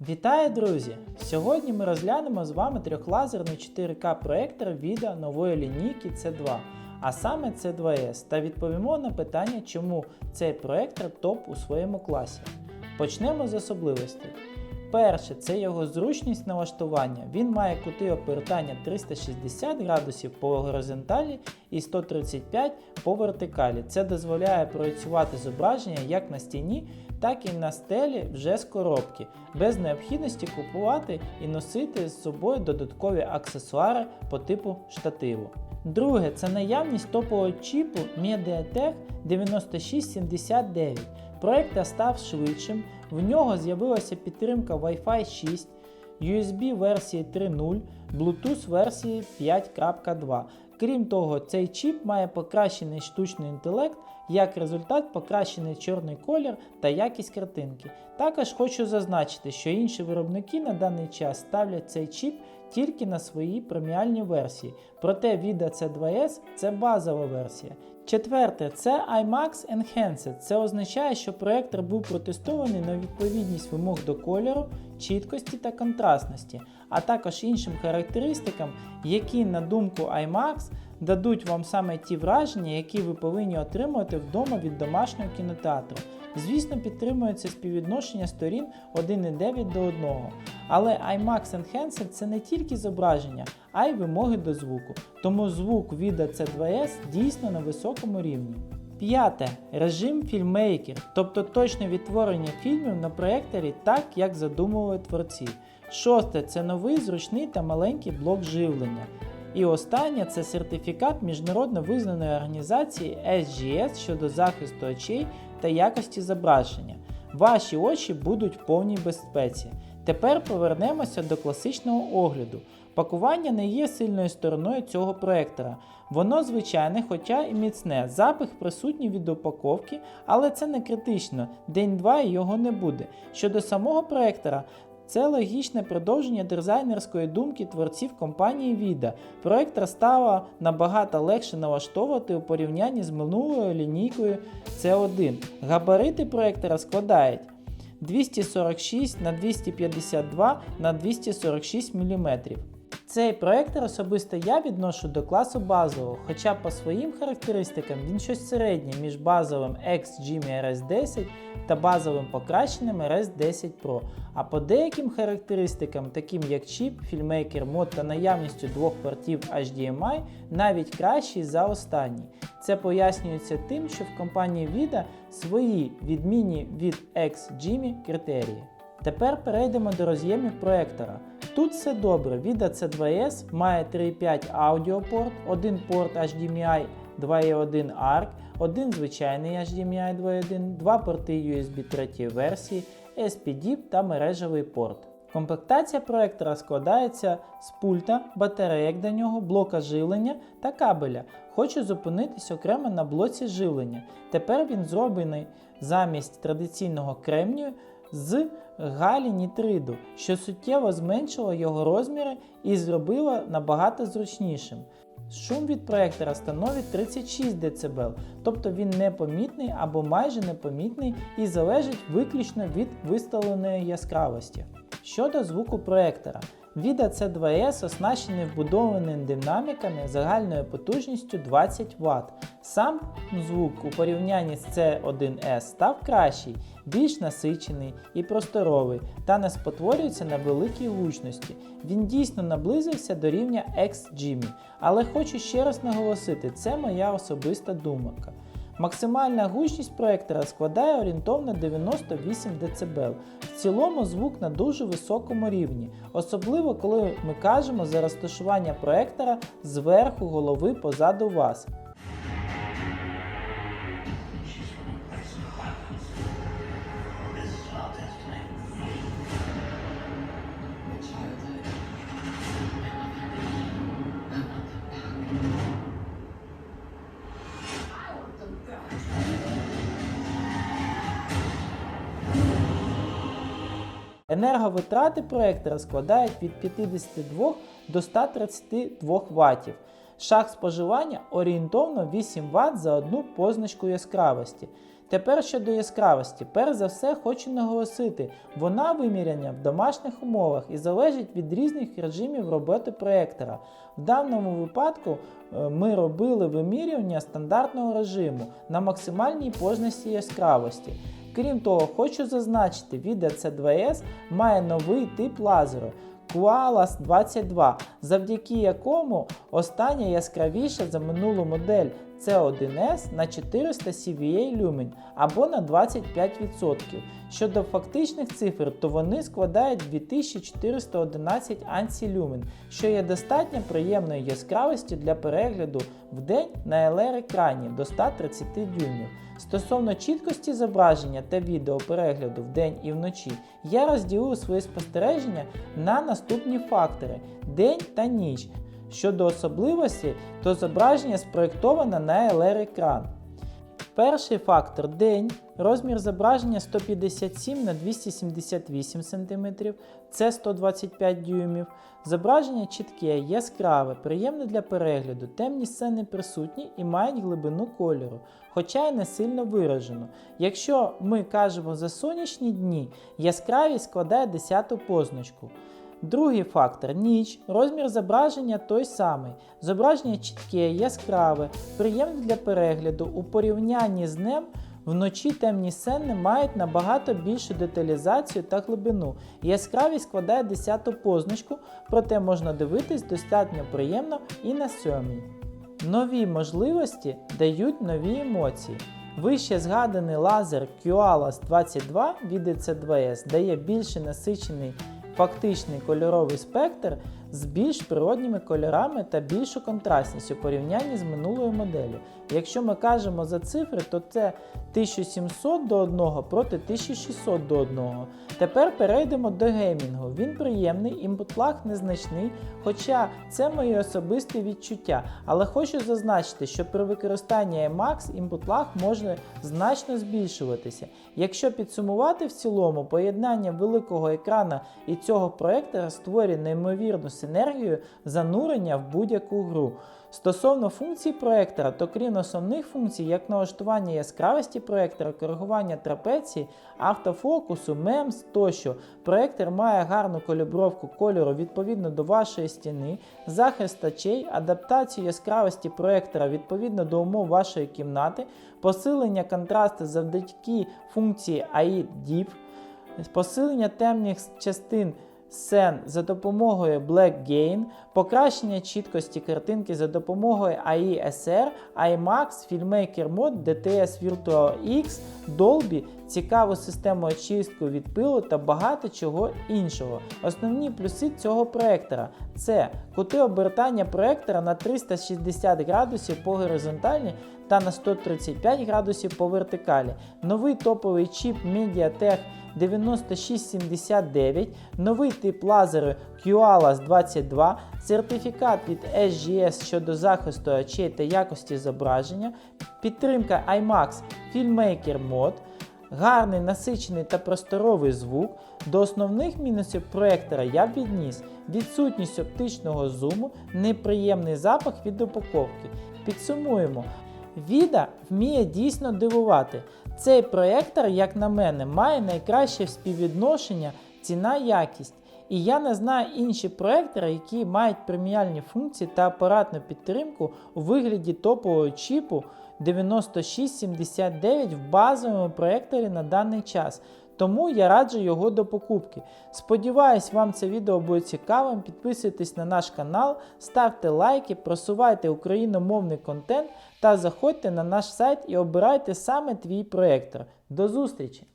Вітаю, друзі! Сьогодні ми розглянемо з вами трьохлазерний 4К проектор відео нової лінійки C2, а саме C2S, та відповімо на питання, чому цей проектор топ у своєму класі. Почнемо з особливостей. Перше, це його зручність налаштування. Він має кути обертання 360 градусів по горизонталі і 135 по вертикалі. Це дозволяє проєцювати зображення як на стіні, так і на стелі вже з коробки, без необхідності купувати і носити з собою додаткові аксесуари по типу штативу. Друге, це наявність топового чіпу MediaTek 9679. Проект став швидшим, в нього з'явилася підтримка Wi-Fi 6, USB версії 3.0, Bluetooth версії 5.2. Крім того, цей чіп має покращений штучний інтелект, як результат покращений чорний колір та якість картинки. Також хочу зазначити, що інші виробники на даний час ставлять цей чіп тільки на свої преміальні версії, проте Vida C2S це базова версія. Четверте, це IMAX Enhanced. Це означає, що проектор був протестований на відповідність вимог до кольору, чіткості та контрастності, а також іншим характеристикам, які, на думку IMAX, дадуть вам саме ті враження, які ви повинні отримувати вдома від домашнього кінотеатру. Звісно, підтримується співвідношення сторін 1,9 до 1. Але IMAX Enhanced це не тільки зображення, а й вимоги до звуку. Тому звук від C2S дійсно на високому рівні. П'яте. Режим фільмейкер, тобто точне відтворення фільмів на проєкторі так, як задумували творці. Шосте це новий зручний та маленький блок живлення. І останнє це сертифікат міжнародно визнаної організації SGS щодо захисту очей та якості зображення. Ваші очі будуть в повній безпеці. Тепер повернемося до класичного огляду. Пакування не є сильною стороною цього проектора. Воно звичайне, хоча і міцне. Запах присутній від упаковки, але це не критично. День-два його не буде. Щодо самого проектора, це логічне продовження дизайнерської думки творців компанії Vida. Проектор стало набагато легше налаштовувати у порівнянні з минулою лінійкою C1. Габарити проектора складають 246 на 252 на 246 мм. Цей проектор особисто я відношу до класу базового, хоча по своїм характеристикам він щось середнє між базовим XGMI RS10 та базовим покращеним RS10 Pro. А по деяким характеристикам, таким як чіп, фільмейкер мод та наявністю двох портів HDMI, навіть кращий за останній. Це пояснюється тим, що в компанії Vida свої відмінні від XGMI критерії. Тепер перейдемо до роз'ємів проектора. Тут все добре. Vida C2S має 3.5 аудіопорт, один порт HDMI 2.1 ARC, один звичайний HDMI 2.1, два порти USB 3 версії, SPD та мережевий порт. Комплектація проектора складається з пульта, батареїк до нього, блока живлення та кабеля. Хочу зупинитись окремо на блоці живлення. Тепер він зроблений замість традиційного кремнію з галінітриду, що суттєво зменшило його розміри і зробило набагато зручнішим. Шум від проектора становить 36 дБ, тобто він непомітний або майже непомітний і залежить виключно від виставленої яскравості. Щодо звуку проектора, Vida C2S оснащений вбудованими динаміками загальною потужністю 20 Вт. Сам звук у порівнянні з C1S став кращий, більш насичений і просторовий та не спотворюється на великій гучності. Він дійсно наблизився до рівня XGMI, але хочу ще раз наголосити, це моя особиста думка. Максимальна гучність проектора складає орієнтовно 98 дБ. В цілому звук на дуже високому рівні, особливо коли ми кажемо за розташування проектора зверху голови позаду вас. Енерговитрати проектора складають від 52 до 132 Вт. Шаг споживання орієнтовно 8 Вт за одну позначку яскравості. Тепер щодо яскравості, перш за все хочу наголосити, вона виміряння в домашніх умовах і залежить від різних режимів роботи проєктора. В даному випадку е, ми робили вимірювання стандартного режиму на максимальній позначці яскравості. Крім того, хочу зазначити, Vida C2S має новий тип лазеру Qualas 22, завдяки якому остання яскравіша за минулу модель C1S на 400 CVA люмен або на 25%. Щодо фактичних цифр, то вони складають 2411 ансі люмен, що є достатньо приємною яскравістю для перегляду в день на LR-екрані до 130 дюймів. Стосовно чіткості зображення та відеоперегляду вдень і вночі, я розділив свої спостереження на наступні фактори день та ніч. Щодо особливості, то зображення спроєктоване на LR-екран. Перший фактор день, розмір зображення 157 на 278 см, це 125 дюймів. Зображення чітке, яскраве, приємне для перегляду, темні сцени присутні і мають глибину кольору, хоча й не сильно виражено. Якщо ми кажемо за сонячні дні, яскравість складає 10 позначку. Другий фактор ніч. Розмір зображення той самий. Зображення чітке, яскраве, приємне для перегляду. У порівнянні з днем вночі темні сцени мають набагато більшу деталізацію та глибину. Яскравість складає 10 позначку, проте можна дивитись достатньо приємно і на сьомій. Нові можливості дають нові емоції. Вище згаданий лазер QALAS 22 від EC2S дає більше насичений фактичний кольоровий спектр з більш природніми кольорами та більшу контрастність у порівнянні з минулою моделлю. Якщо ми кажемо за цифри, то це 1700 до 1 проти 1600 до 1. Тепер перейдемо до геймінгу. Він приємний, імпутлаг незначний, хоча це мої особисті відчуття. Але хочу зазначити, що при використанні IMAX імпутлаг може значно збільшуватися. Якщо підсумувати в цілому, поєднання великого екрана і цього проектора створює неймовірну синергію занурення в будь-яку гру. Стосовно функцій проектора, то крім основних функцій, як налаштування яскравості проектора, коригування трапеції, автофокусу, мемс тощо, проектор має гарну калібровку кольору відповідно до вашої стіни, захист очей, адаптацію яскравості проектора відповідно до умов вашої кімнати, посилення контрасту завдяки функції AI Deep, посилення темних частин сцен за допомогою Black Gain, покращення чіткості картинки за допомогою AI SR, IMAX, FilmMaker Mode, DTS Virtual X, Dolby, цікаву систему очистку від пилу та багато чого іншого. Основні плюси цього проектора це кути обертання проектора на 360 градусів по горизонталі та на 135 градусів по вертикалі. Новий топовий чіп MediaTek 9679, новий тип лазеру QALAS 22, сертифікат від SGS щодо захисту очей та якості зображення, підтримка IMAX FilmMaker Mode, гарний насичений та просторовий звук. До основних мінусів проектора я відніс відсутність оптичного зуму, неприємний запах від упаковки. Підсумуємо. Віда вміє дійсно дивувати. Цей проєктор, як на мене, має найкраще співвідношення ціна-якість. І я не знаю інші проектори, які мають преміальні функції та апаратну підтримку у вигляді топового чіпу 9679 в базовому проєкторі на даний час. Тому я раджу його до покупки. Сподіваюсь, вам це відео буде цікавим. Підписуйтесь на наш канал, ставте лайки, просувайте україномовний контент та заходьте на наш сайт і обирайте саме твій проєктор. До зустрічі!